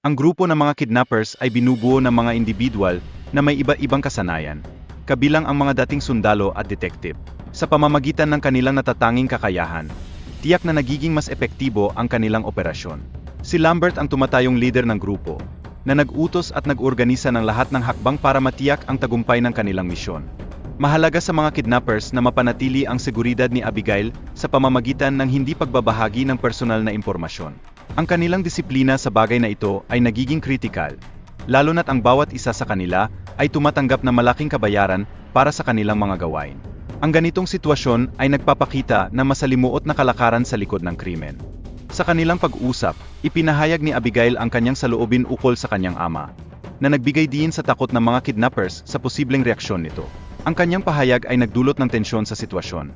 Ang grupo ng mga kidnappers ay binubuo ng mga individual na may iba-ibang kasanayan, kabilang ang mga dating sundalo at detective. Sa pamamagitan ng kanilang natatanging kakayahan, tiyak na nagiging mas epektibo ang kanilang operasyon. Si Lambert ang tumatayong leader ng grupo, na nag-utos at nag-organisa ng lahat ng hakbang para matiyak ang tagumpay ng kanilang misyon. Mahalaga sa mga kidnappers na mapanatili ang seguridad ni Abigail sa pamamagitan ng hindi pagbabahagi ng personal na impormasyon. Ang kanilang disiplina sa bagay na ito ay nagiging kritikal, lalo na't ang bawat isa sa kanila ay tumatanggap ng malaking kabayaran para sa kanilang mga gawain. Ang ganitong sitwasyon ay nagpapakita na masalimuot na kalakaran sa likod ng krimen. Sa kanilang pag-usap, ipinahayag ni Abigail ang kanyang saloobin ukol sa kanyang ama, na nagbigay diin sa takot ng mga kidnappers sa posibleng reaksyon nito. Ang kanyang pahayag ay nagdulot ng tensyon sa sitwasyon,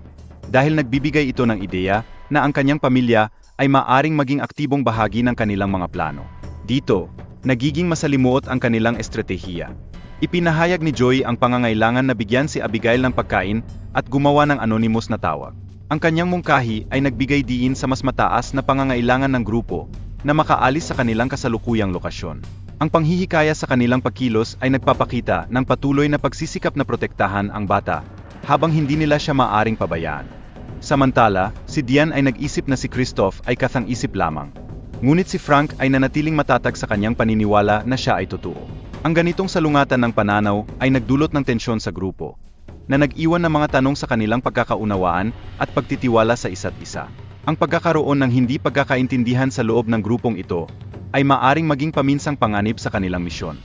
dahil nagbibigay ito ng ideya na ang kanyang pamilya ay maaring maging aktibong bahagi ng kanilang mga plano. Dito, nagiging masalimuot ang kanilang estratehiya. Ipinahayag ni Joy ang pangangailangan na bigyan si Abigail ng pagkain at gumawa ng anonymous na tawag. Ang kanyang mungkahi ay nagbigay diin sa mas mataas na pangangailangan ng grupo na makaalis sa kanilang kasalukuyang lokasyon. Ang panghihikaya sa kanilang pagkilos ay nagpapakita ng patuloy na pagsisikap na protektahan ang bata habang hindi nila siya maaring pabayaan. Samantala, si Dian ay nag-isip na si Christoph ay kathang-isip lamang. Ngunit si Frank ay nanatiling matatag sa kanyang paniniwala na siya ay totoo. Ang ganitong salungatan ng pananaw ay nagdulot ng tensyon sa grupo, na nag-iwan ng mga tanong sa kanilang pagkakaunawaan at pagtitiwala sa isa't isa. Ang pagkakaroon ng hindi pagkakaintindihan sa loob ng grupong ito ay maaring maging paminsang panganib sa kanilang misyon.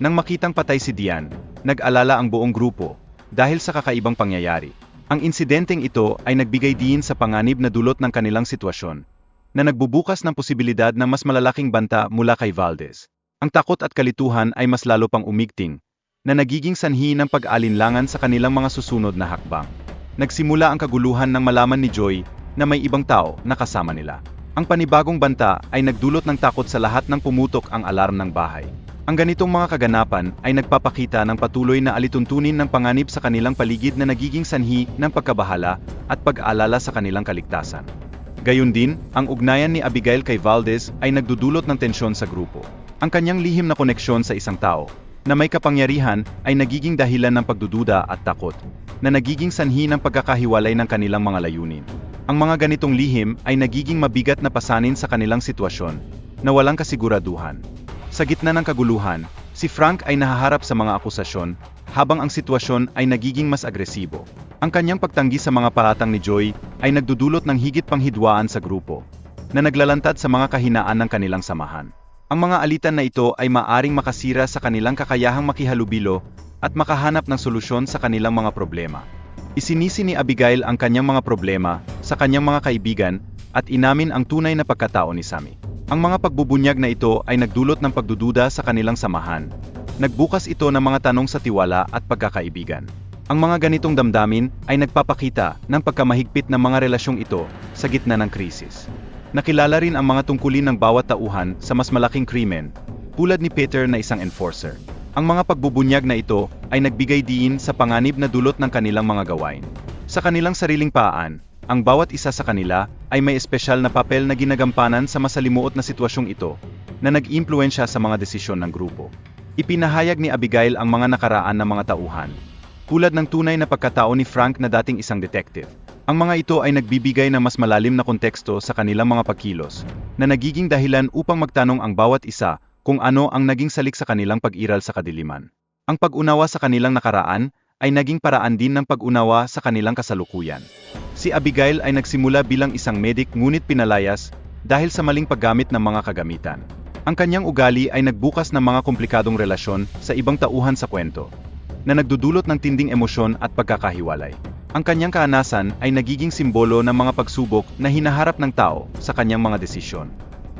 Nang makitang patay si Dian, nag-alala ang buong grupo dahil sa kakaibang pangyayari. Ang insidenteng ito ay nagbigay diin sa panganib na dulot ng kanilang sitwasyon, na nagbubukas ng posibilidad ng mas malalaking banta mula kay Valdez. Ang takot at kalituhan ay mas lalo pang umigting, na nagiging sanhi ng pag-alinlangan sa kanilang mga susunod na hakbang. Nagsimula ang kaguluhan nang malaman ni Joy na may ibang tao na kasama nila. Ang panibagong banta ay nagdulot ng takot sa lahat ng pumutok ang alarm ng bahay. Ang ganitong mga kaganapan ay nagpapakita ng patuloy na alituntunin ng panganib sa kanilang paligid na nagiging sanhi ng pagkabahala at pag-aalala sa kanilang kaligtasan. Gayun din, ang ugnayan ni Abigail kay Valdez ay nagdudulot ng tensyon sa grupo. Ang kanyang lihim na koneksyon sa isang tao, na may kapangyarihan ay nagiging dahilan ng pagdududa at takot, na nagiging sanhi ng pagkakahiwalay ng kanilang mga layunin. Ang mga ganitong lihim ay nagiging mabigat na pasanin sa kanilang sitwasyon, na walang kasiguraduhan. Sa gitna ng kaguluhan, si Frank ay nahaharap sa mga akusasyon, habang ang sitwasyon ay nagiging mas agresibo. Ang kanyang pagtanggi sa mga paratang ni Joy ay nagdudulot ng higit pang hidwaan sa grupo, na naglalantad sa mga kahinaan ng kanilang samahan. Ang mga alitan na ito ay maaring makasira sa kanilang kakayahang makihalubilo at makahanap ng solusyon sa kanilang mga problema. Isinisi ni Abigail ang kanyang mga problema sa kanyang mga kaibigan at inamin ang tunay na pagkatao ni Sammy. Ang mga pagbubunyag na ito ay nagdulot ng pagdududa sa kanilang samahan. Nagbukas ito ng mga tanong sa tiwala at pagkakaibigan. Ang mga ganitong damdamin ay nagpapakita ng pagkamahigpit ng mga relasyong ito sa gitna ng krisis. Nakilala rin ang mga tungkulin ng bawat tauhan sa mas malaking krimen, tulad ni Peter na isang enforcer. Ang mga pagbubunyag na ito ay nagbigay diin sa panganib na dulot ng kanilang mga gawain. Sa kanilang sariling paan, ang bawat isa sa kanila ay may espesyal na papel na ginagampanan sa masalimuot na sitwasyong ito na nag-impluensya sa mga desisyon ng grupo. Ipinahayag ni Abigail ang mga nakaraan ng mga tauhan, tulad ng tunay na pagkatao ni Frank na dating isang detective. Ang mga ito ay nagbibigay ng mas malalim na konteksto sa kanilang mga pagkilos, na nagiging dahilan upang magtanong ang bawat isa kung ano ang naging salik sa kanilang pag-iral sa kadiliman. Ang pag-unawa sa kanilang nakaraan ay naging paraan din ng pag-unawa sa kanilang kasalukuyan. Si Abigail ay nagsimula bilang isang medik ngunit pinalayas dahil sa maling paggamit ng mga kagamitan. Ang kanyang ugali ay nagbukas ng mga komplikadong relasyon sa ibang tauhan sa kwento, na nagdudulot ng tinding emosyon at pagkakahiwalay. Ang kanyang kaanasan ay nagiging simbolo ng mga pagsubok na hinaharap ng tao sa kanyang mga desisyon.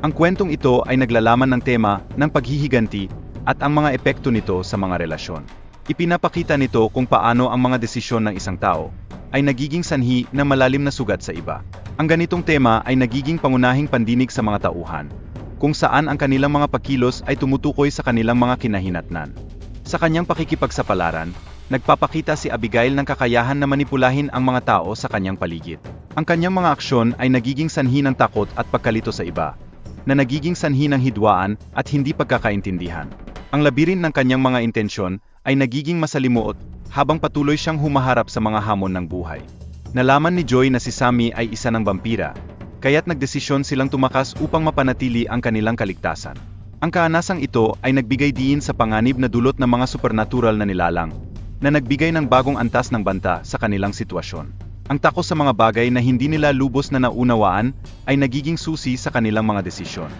Ang kwentong ito ay naglalaman ng tema ng paghihiganti at ang mga epekto nito sa mga relasyon. Ipinapakita nito kung paano ang mga desisyon ng isang tao ay nagiging sanhi ng malalim na sugat sa iba. Ang ganitong tema ay nagiging pangunahing pandinig sa mga tauhan, kung saan ang kanilang mga pakilos ay tumutukoy sa kanilang mga kinahinatnan. Sa kanyang pakikipagsapalaran, nagpapakita si Abigail ng kakayahan na manipulahin ang mga tao sa kanyang paligid. Ang kanyang mga aksyon ay nagiging sanhi ng takot at pagkalito sa iba, na nagiging sanhi ng hidwaan at hindi pagkakaintindihan. Ang labirin ng kanyang mga intensyon ay nagiging masalimuot habang patuloy siyang humaharap sa mga hamon ng buhay. Nalaman ni Joy na si Sammy ay isa ng vampira, kaya't nagdesisyon silang tumakas upang mapanatili ang kanilang kaligtasan. Ang kaanasang ito ay nagbigay diin sa panganib na dulot ng mga supernatural na nilalang, na nagbigay ng bagong antas ng banta sa kanilang sitwasyon. Ang takot sa mga bagay na hindi nila lubos na naunawaan ay nagiging susi sa kanilang mga desisyon.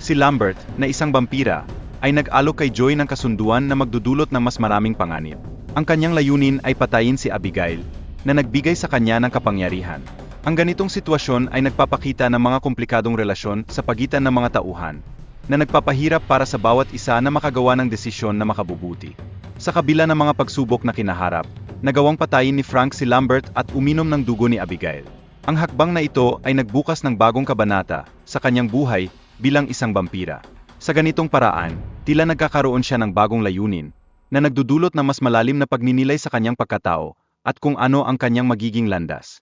Si Lambert, na isang vampira, ay nag-alok kay Joy ng kasunduan na magdudulot ng mas maraming panganib. Ang kanyang layunin ay patayin si Abigail, na nagbigay sa kanya ng kapangyarihan. Ang ganitong sitwasyon ay nagpapakita ng mga komplikadong relasyon sa pagitan ng mga tauhan, na nagpapahirap para sa bawat isa na makagawa ng desisyon na makabubuti. Sa kabila ng mga pagsubok na kinaharap, nagawang patayin ni Frank si Lambert at uminom ng dugo ni Abigail. Ang hakbang na ito ay nagbukas ng bagong kabanata sa kanyang buhay bilang isang vampira. Sa ganitong paraan, tila nagkakaroon siya ng bagong layunin, na nagdudulot ng mas malalim na pagninilay sa kanyang pagkatao, at kung ano ang kanyang magiging landas.